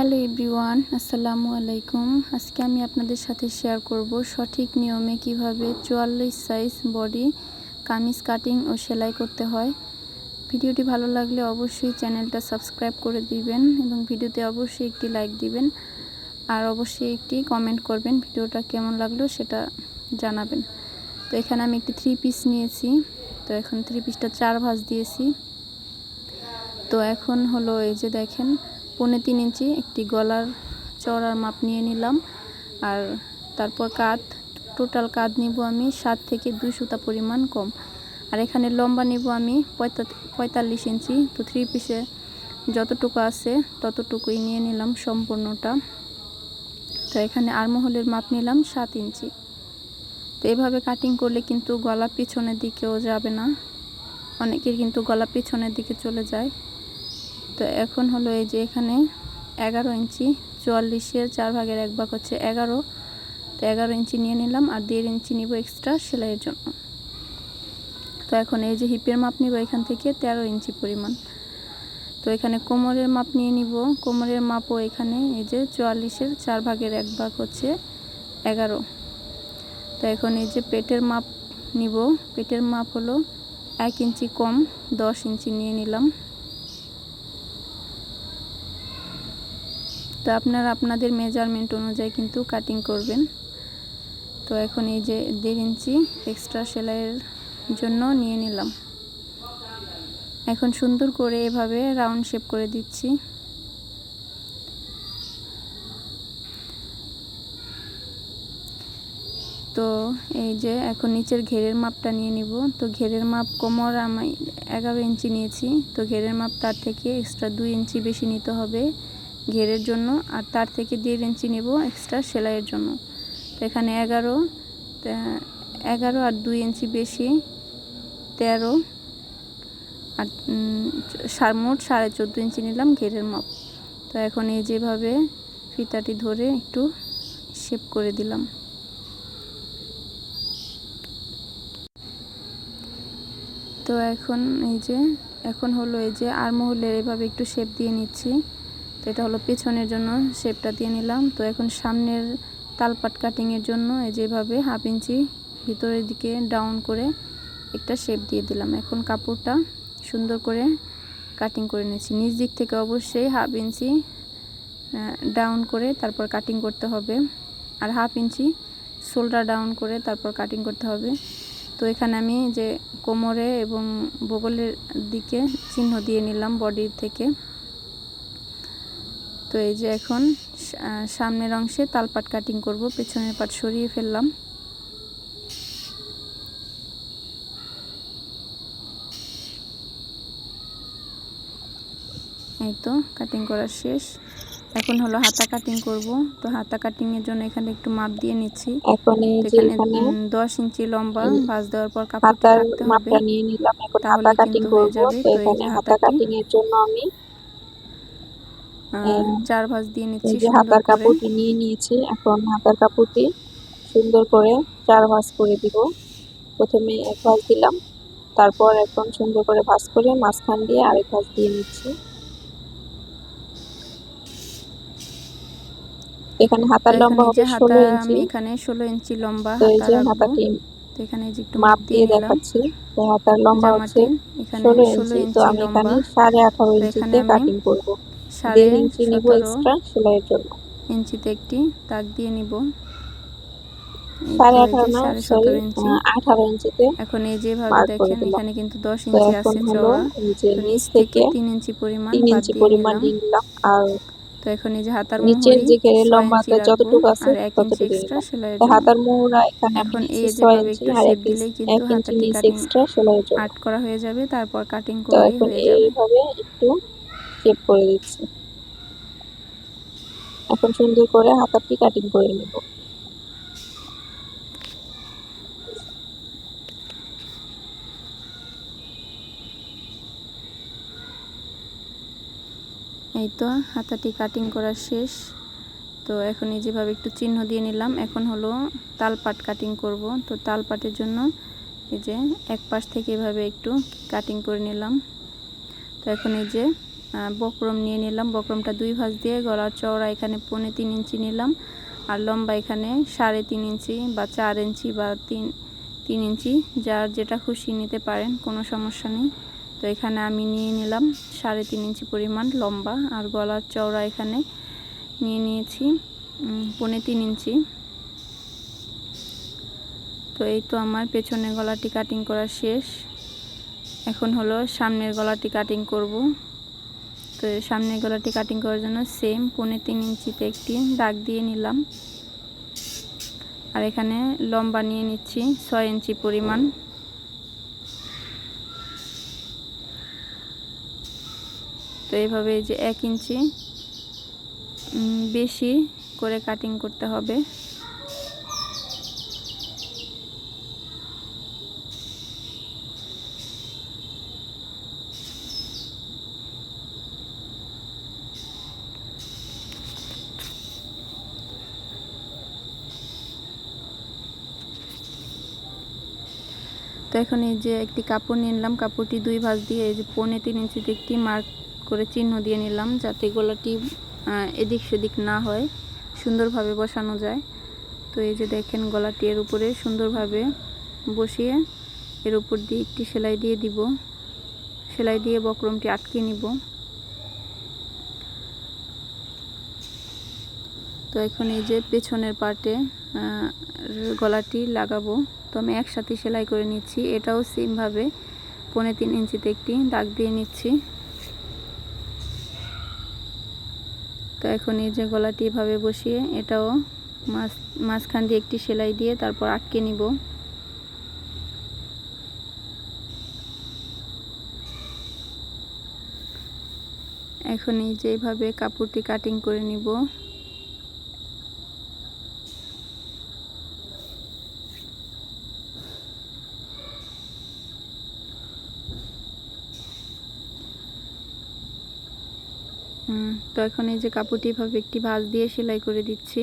Hello everyone, আসসালামু আলাইকুম। আজকে আমি আপনাদের সাথে শেয়ার করব সঠিক নিয়মে কীভাবে চুয়াল্লিশ সাইজ বডি কামিজ কাটিং ও সেলাই করতে হয়। ভিডিওটি ভালো লাগলে অবশ্যই চ্যানেলটা সাবস্ক্রাইব করে দিবেন এবং ভিডিওতে অবশ্যই একটি লাইক দিবেন আর অবশ্যই একটি কমেন্ট করবেন ভিডিওটা কেমন লাগল সেটা জানাবেন। তো এখানে আমি একটি থ্রি পিস নিয়েছি। তো এখন থ্রি পিসটা চার ভাঁজ দিয়েছি। তো এখন হলো এই যে দেখেন পৌনে তিন ইঞ্চি একটি গলার চড়ার মাপ নিয়ে নিলাম। আর তারপর কাঁধ টোটাল কাঁধ নিব আমি সাত থেকে দুই সুতা পরিমাণ কম। আর এখানে লম্বা নিব আমি পঁয়তাল্লিশ ইঞ্চি। তো থ্রি পিসে যতটুকু আছে ততটুকুই নিয়ে নিলাম সম্পূর্ণটা। তো এখানে আরমহলের মাপ নিলাম সাত ইঞ্চি। তো এভাবে কাটিং করলে কিন্তু গলা পিছনের দিকেও যাবে না। অনেকের কিন্তু গলা পিছনের দিকে চলে যায়। তো এখন হলো এই যে এখানে এগারো ইঞ্চি, চুয়াল্লিশের চার ভাগের এক ভাগ হচ্ছে এগারো। তো এগারো ইঞ্চি নিয়ে নিলাম আর দেড় ইঞ্চি নিব এক্সট্রা সেলাইয়ের জন্য। তো এখন এই যে হিপের মাপ নিব এখান থেকে তেরো ইঞ্চি পরিমাণ। তো এখানে কোমরের মাপ নিয়ে নিব। কোমরের মাপও এখানে এই যে চুয়াল্লিশের চার ভাগের এক ভাগ হচ্ছে এগারো। তো এখন এই যে পেটের মাপ নিব। পেটের মাপ হলো এক ইঞ্চি কম, দশ ইঞ্চি নিয়ে নিলাম। তো আপনারা আপনাদের মেজারমেন্ট অনুযায়ী কিন্তু কাটিং করবেন। তো এখন এই যে দেড় ইঞ্চি এক্সট্রা সেলাইয়ের জন্য নিয়ে নিলাম। এখন সুন্দর করে এভাবে রাউন্ড শেপ করে দিচ্ছি। তো এই যে এখন নিচের ঘেরের মাপটা নিয়ে নিব। তো ঘেরের মাপ কোমর আমি এগারো ইঞ্চি নিয়েছি। তো ঘেরের মাপ তার থেকে এক্সট্রা দুই ইঞ্চি বেশি নিতে হবে। ঘেরের জন্য আর তার থেকে দেড় ইঞ্চি নেব এক্সট্রা সেলাইয়ের জন্য। তো এখানে এগারো এগারো আর দুই ইঞ্চি বেশি, তেরো আর মোট সাড়ে চোদ্দ ইঞ্চি নিলাম ঘেরের মাপ। তো এখন এই যেভাবে ফিতাটি ধরে একটু শেপ করে দিলাম। তো এখন এই যে, এখন হলো এই যে আরমহলের এভাবে একটু শেপ দিয়ে নিচ্ছি। তো এটা হলো পেছনের জন্য শেপটা দিয়ে নিলাম। তো এখন সামনের তালপাট কাটিংয়ের জন্য এই যেভাবে হাফ ইঞ্চি ভিতরের দিকে ডাউন করে একটা শেপ দিয়ে দিলাম। এখন কাপড়টা সুন্দর করে কাটিং করে নিয়েছি। নিচ দিক থেকে অবশ্যই হাফ ইঞ্চি ডাউন করে তারপর কাটিং করতে হবে। আর হাফ ইঞ্চি শোল্ডার ডাউন করে তারপর কাটিং করতে হবে। তো এখানে আমি যে কোমরে এবং বগলের দিকে চিহ্ন দিয়ে নিলাম বডির থেকে। তো এই যে এখন সামনের অংশে তালপাট কাটিং করব পেছনের পাট সরিয়ে ফেললাম। এই তো কাটিং করা শেষ। এখন হলো হাতা কাটিং করব। তো হাতা কাটিং এর জন্য এখানে একটু মাপ দিয়ে নিচ্ছি। এখন এখানে 10 ইঞ্চি লম্বা ভাঁজ দেওয়ার পর কাপড় রাখতে হবে মাপটা নিয়ে নিলাম। এখন হাতা কাটিং করব। তো এখানে হাতা কাটিং এর জন্য আমি চার ভাঁজ দিয়ে নিচ্ছি হাতার কাপড়টি নিয়ে নিয়েছি এখন হাতার কাপড়টি সুন্দর করে চার ভাঁজ করে দিব। প্রথমে এক ভাঁজ দিলাম তারপর এখন সুন্দর করে ভাঁজ করে মাঝখান দিয়ে আরেক ভাঁজ দিয়ে নিচ্ছি। এখানে হাতার লম্বা হবে 16 ইঞ্চি। এখানে 16 ইঞ্চি লম্বা এই যে হাতাটি এখানে যে একটু মাপ দিয়ে দেখাচ্ছি তো হাতার লম্বা হচ্ছে 16 ইঞ্চি। তো আমি এখানে 18.5 ইঞ্চিতে কাটিং করব। ইঞ্চিতে একটি দিয়ে নিব। সাড়ে আঠারো ইঞ্চিতে এখন এই যেভাবে দেখেন এখানে কিন্তু দশ ইঞ্চি আছে চওড়া। নিচ থেকে তিন ইঞ্চি পরিমাণ তিন ইঞ্চি পরিমাণ নিলাম। আর তো এখন এই যে হাতার নিচের যে ঘেরের লম্বাটা যতটুকু আছে ততটুকু এক্সট্রা সেলাইয়ের জন্য হাতার মোহরা এখানে এখন এই যে ইঞ্চি একটু শেপ দিলেই কিন্তু হাতাটি এক্সট্রা সেলাইয়ের আট করা হয়ে যাবে তারপর কাটিং করে হয়ে যাবে। এইভাবে একটু শেপ করে দিচ্ছি। এখন সুন্দর করে হাতারটি কাটিং করে নেব। এই তো হাতাটি কাটিং করা শেষ। তো এখন এই যেভাবে একটু চিহ্ন দিয়ে নিলাম, এখন হলো তালপাট কাটিং করব। তো তালপাটের জন্য এই যে এক পাশ থেকে এভাবে একটু কাটিং করে নিলাম। তো এখন এই যে বক্রম নিয়ে নিলাম। বক্রমটা দুই ভাঁজ দিয়ে গলার চওড়া এখানে পৌনে তিন ইঞ্চি নিলাম আর লম্বা এখানে সাড়ে তিন ইঞ্চি বা চার ইঞ্চি বা তিন তিন ইঞ্চি। যার যেটা খুশি নিতে পারেন কোনো সমস্যা নেই। তো এখানে আমি নিয়ে নিলাম সাড়ে তিন ইঞ্চি পরিমাণ লম্বা আর গলার চওড়া এখানে নিয়ে নিয়েছি উম, পৌনে তিন ইঞ্চি। তো এই তো আমার পেছনের গলাটি কাটিং করা শেষ। এখন হলো সামনের গলাটি কাটিং করব। তো এই সামনের গলাটি কাটিং করার জন্য সেম পৌনে তিন ইঞ্চিতে একটি দাগ দিয়ে নিলাম। আর এখানে লম্বা নিয়ে নিচ্ছি ছয় ইঞ্চি পরিমাণ। তো এইভাবে যে এক ইঞ্চি বেশি করে কাটিং করতে হবে। এখন এই যে একটি কাপড় নিয়ে নিলাম, কাপড়টি দুই ভাঁজ দিয়ে এই যে পৌনে তিন ইঞ্চিতে একটি মার্ক করে চিহ্ন দিয়ে নিলাম যাতে গলাটি এদিক সেদিক না হয়, সুন্দরভাবে বসানো যায়। তো এই যে দেখেন গলাটি এর উপরে সুন্দরভাবে বসিয়ে এর উপর দিয়ে একটি সেলাই দিয়ে দিব। সেলাই দিয়ে বক্রমটি আটকে নিব। তো এখন এই যে পেছনের পার্টে গলাটি লাগাবো। তো আমি একসাথে সেলাই করে নিচ্ছি। এটাও সেমভাবে পৌনে তিন ইঞ্চিতে একটি দাগ দিয়ে নিচ্ছি। তো এখন এই যে গলাটি এভাবে বসিয়ে, এটাও মাছ মাঝখান দিয়ে একটি সেলাই দিয়ে তারপর আটকে নিব। এখন এই যে এইভাবে কাপড়টি কাটিং করে নিব। তো এখন এই যে কাপড়টি এভাবে একটি ভাঁজ দিয়ে সেলাই করে দিচ্ছি।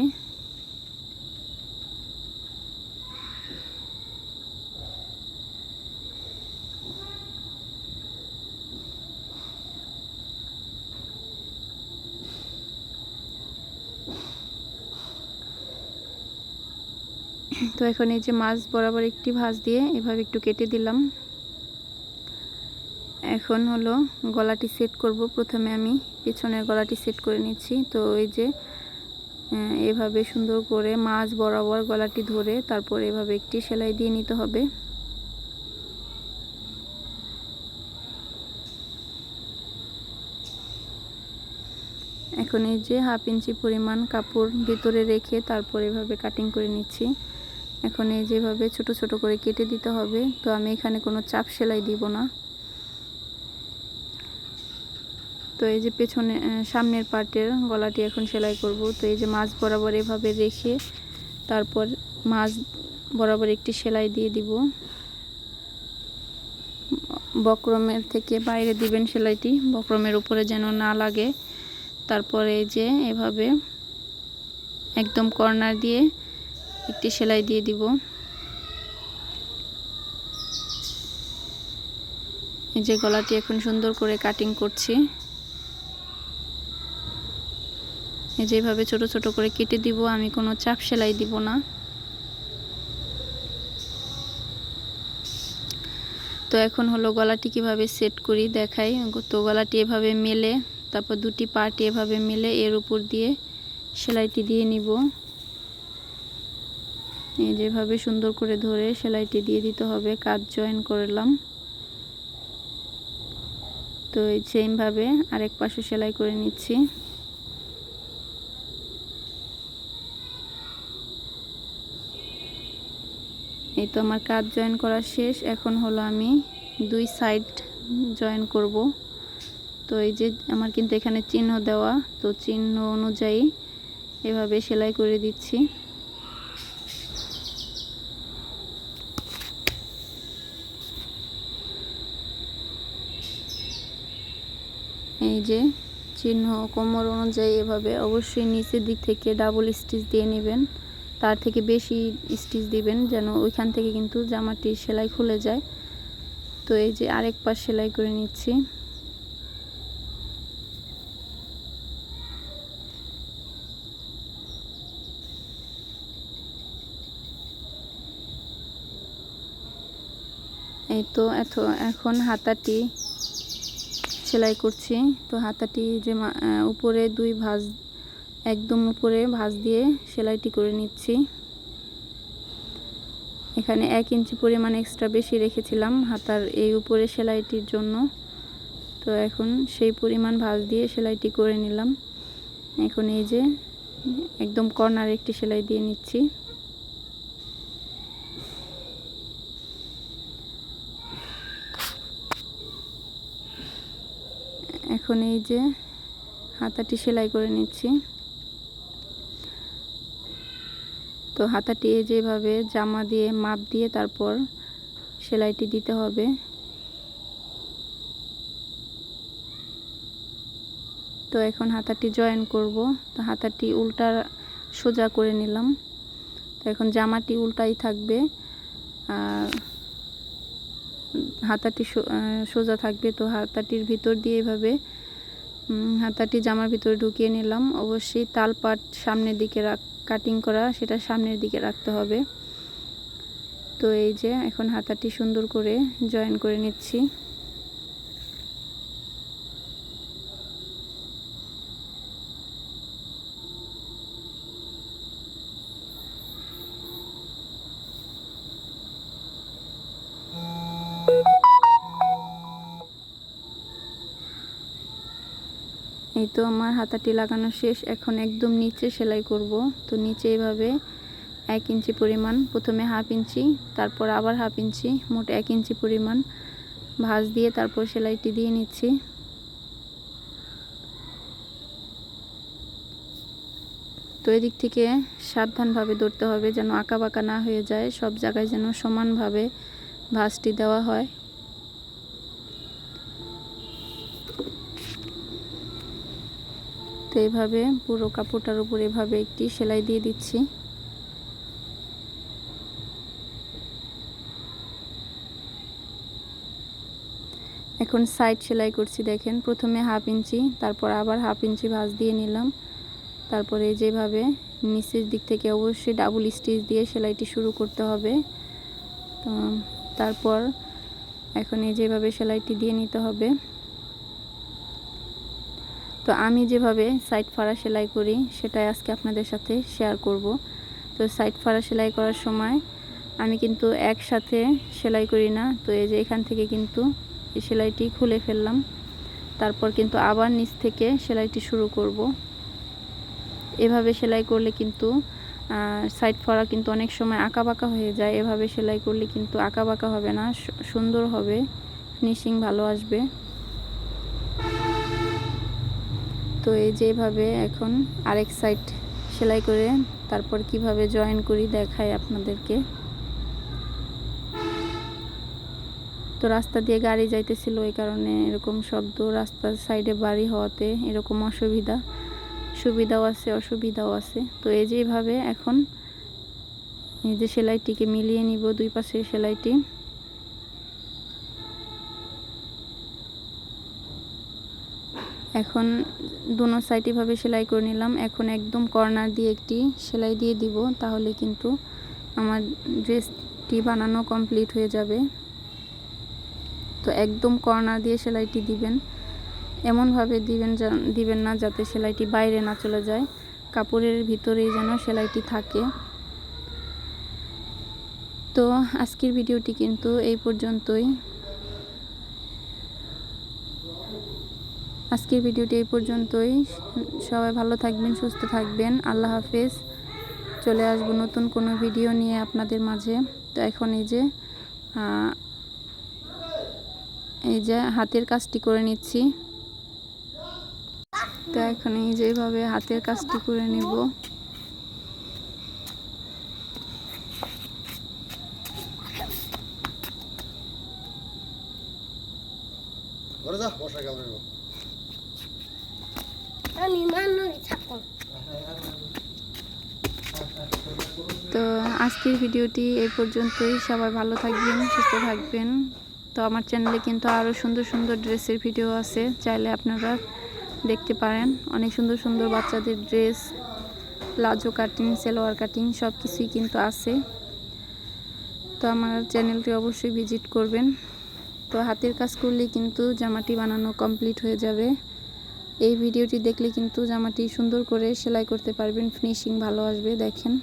তো এখন এই যে মাছ বরাবর একটি ভাঁজ দিয়ে এভাবে একটু কেটে দিলাম। এখন হলো গলাটি সেট করব। প্রথমে আমি পেছনের গলাটি সেট করে নিচ্ছি। তো এই যে এভাবে সুন্দর করে মাছ বরাবর গলাটি ধরে তারপর এভাবে একটি সেলাই দিয়ে নিতে হবে। এখন এই যে হাফ ইঞ্চি পরিমাণ কাপড় ভিতরে রেখে তারপর এভাবে কাটিং করে নিচ্ছি। এখন এই যেভাবে ছোট ছোট করে কেটে দিতে হবে, তো আমি এখানে কোনো চাপ সেলাই দিব না। তো এই যে পেছনে সামনের পার্টের গলাটি এখন সেলাই করব। তো এই যে মাছ বরাবর এভাবে রেখে তারপর মাছ বরাবর একটি সেলাই দিয়ে দিব। বক্রমের থেকে বাইরে দিবেন সেলাইটি, বক্রমের উপরে যেন না লাগে। তারপরে এই যে এভাবে একদম কর্নার দিয়ে একটি সেলাই দিয়ে দিব। এই যে গলাটি এখন সুন্দর করে কাটিং করছি এই যেভাবে ছোট ছোট করে কেটে দিব, আমি কোনো চাপ সেলাই দিব না। তো এখন হলো গলাটি কীভাবে সেট করি দেখাই। তো গলাটি এভাবে মেলে, তারপর দুটি পার্ট এভাবে মেলে, এর উপর দিয়ে সেলাইটি দিয়ে নিব। এই যেভাবে সুন্দর করে ধরে সেলাইটি দিয়ে দিতে হবে কাজ জয়েন করলাম। তো এই সেমভাবে আরেক পাশে সেলাই করে নিচ্ছি। এই তো আমার কাজ জয়েন করা শেষ। এখন হলো আমি দুই সাইড জয়েন করব। তো এই যে আমার কিন্তু এখানে চিহ্ন দেওয়া। তো চিহ্ন অনুযায়ী এভাবে সেলাই করে দিচ্ছি। এই যে চিহ্ন কোমর অনুযায়ী এভাবে অবশ্যই নিচের দিক থেকে ডাবল স্টিচ দিয়ে নেবেন। তার থেকে বেশি স্টিচ দিবেন যেন ওইখান থেকে কিন্তু জামাটি সেলাই খুলে যায়। তো এই যে আরেক পাশ সেলাই করে নিচ্ছি। এই তো এত, এখন হাতাটি সেলাই করছি। তো হাতাটি যে উপরে দুই ভাঁজ একদম উপরে ভাঁজ দিয়ে সেলাইটি করে নিচ্ছি। এখানে এক ইঞ্চি পরিমাণ এক্সট্রা বেশি রেখেছিলাম হাতার এই উপরে সেলাইটির জন্য। তো এখন সেই পরিমাণ ভাঁজ দিয়ে সেলাইটি করে নিলাম। এখন এই যে একদম কর্নার একটি সেলাই দিয়ে নিচ্ছি। এখন এই যে হাতাটি সেলাই করে নিচ্ছি। তো হাতাটি যেভাবে জামা দিয়ে, মাপ দিয়ে তারপর সেলাইটি দিতে হবে। তো এখন হাতাটি জয়েন করব। তো হাতাটি উল্টা সোজা করে নিলাম। তো এখন জামাটি উল্টাই থাকবে। আর হাতাটি সোজা থাকবে। তো হাতাটির ভিতর দিয়ে এভাবে হাতাটি জামার ভিতরে ঢুকিয়ে নিলাম। অবশ্যই তাল পাট সামনের দিকে রাখ কাটিং করা, সেটা সামনের দিকে রাখতে হবে। তো এই যে, এখন হাতাটি সুন্দর করে জয়েন করে নিচ্ছি। এই তো আমার হাতাটি লাগানো শেষ, এখন একদম নিচে সেলাই করব। তো নিচে এইভাবে এক ইঞ্চি পরিমাণ, প্রথমে হাফ ইঞ্চি, তারপর আবার হাফ ইঞ্চি, মোট এক ইঞ্চি পরিমাণ ভাঁজ দিয়ে তারপর সেলাইটি দিয়ে নিচ্ছি। তো এদিক থেকে সাবধানভাবে ধরতে হবে যেন আঁকা বাঁকা না হয়ে যায়, সব জায়গায় যেন সমানভাবে ভাঁজটি দেওয়া হয়। তো এইভাবে পুরো কাপড়টার উপর এভাবে একটি সেলাই দিয়ে দিচ্ছি। এখন সাইড সেলাই করছি দেখেন, প্রথমে হাফ ইঞ্চি তারপর আবার হাফ ইঞ্চি ভাঁজ দিয়ে নিলাম। তারপরে যেভাবে নিচের দিক থেকে অবশ্যই ডাবল স্টিচ দিয়ে সেলাইটি শুরু করতে হবে। তো, তারপর এখন এই যেভাবে সেলাইটি দিয়ে নিতে হবে। তো আমি যেভাবে সাইড ফাড়া সেলাই করি, সেটাই আজকে আপনাদের সাথে শেয়ার করব। তো সাইড ফাড়া সেলাই করার সময় আমি কিন্তু একসাথে সেলাই করি না। তো এই যে এখান থেকে কিন্তু এই সেলাইটি খুলে ফেললাম। তারপর কিন্তু আবার নিচ থেকে সেলাইটি শুরু করব। এভাবে সেলাই করলে কিন্তু সাইড ফাড়া কিন্তু অনেক সময় আঁকা বাঁকা হয়ে যায়। এভাবে সেলাই করলে কিন্তু আঁকা বাঁকা হবে না সুন্দর হবে ফিনিশিং ভালো আসবে। তো এই যেভাবে এখন আরেক সাইড সেলাই করে তারপর কীভাবে জয়েন করি দেখাই আপনাদেরকে। তো রাস্তা দিয়ে গাড়ি যাইতেছিল, এই কারণে এরকম শব্দ, রাস্তার সাইডে বাড়ি হওয়াতে এরকম অসুবিধা, সুবিধাও আছে, অসুবিধাও আছে। তো এই যেভাবে এখন এই যে সেলাইটিকে মিলিয়ে নিব দুই পাশের সেলাইটি। এখন দুনো সাইড এভাবে সেলাই করে নিলাম। এখন একদম কর্নার দিয়ে একটি সেলাই দিয়ে দিব, তাহলে কিন্তু আমার ড্রেসটি বানানো কমপ্লিট হয়ে যাবে। তো একদম কর্নার দিয়ে সেলাইটি দিবেন। এমনভাবে দিবেন দিবেন না যাতে সেলাইটি বাইরে না চলে যায়। কাপড়ের ভিতরেই যেন সেলাইটি থাকে। তো আজকের ভিডিওটি কিন্তু এই পর্যন্তই। আজকের ভিডিওটি এই পর্যন্তই। সবাই ভালো থাকবেন, সুস্থ থাকবেন। আল্লাহ হাফেজ। চলে আসব নতুন কোনো ভিডিও নিয়ে আপনাদের মাঝে। তো এখন এই যে এই যে হাতের কাজটি করে নিচ্ছি। তো এখন এই যেভাবে হাতের কাজটি করে নিব। ঘরে যা বর্ষা কাল আমি মানুষ থাকো তো আজকের ভিডিওটি এই পর্যন্তই। সবাই ভালো থাকবেন, সুস্থ থাকবেন। তো আমার চ্যানেলে কিন্তু আরও সুন্দর সুন্দর ড্রেসের ভিডিও আছে, চাইলে আপনারা দেখতে পারেন। অনেক সুন্দর সুন্দর বাচ্চাদের dress palazzo cutting salwar cutting সব কিছুই কিন্তু আছে। তো আমার চ্যানেলটি অবশ্যই ভিজিট করবেন। তো হাতের কাজ করলে কিন্তু জামাটি বানানো কমপ্লিট হয়ে যাবে। এই ভিডিওটি দেখলে কিন্তু জামাটি সুন্দর করে সেলাই করতে পারবেন ফিনিশিং ভালো আসবে দেখেন।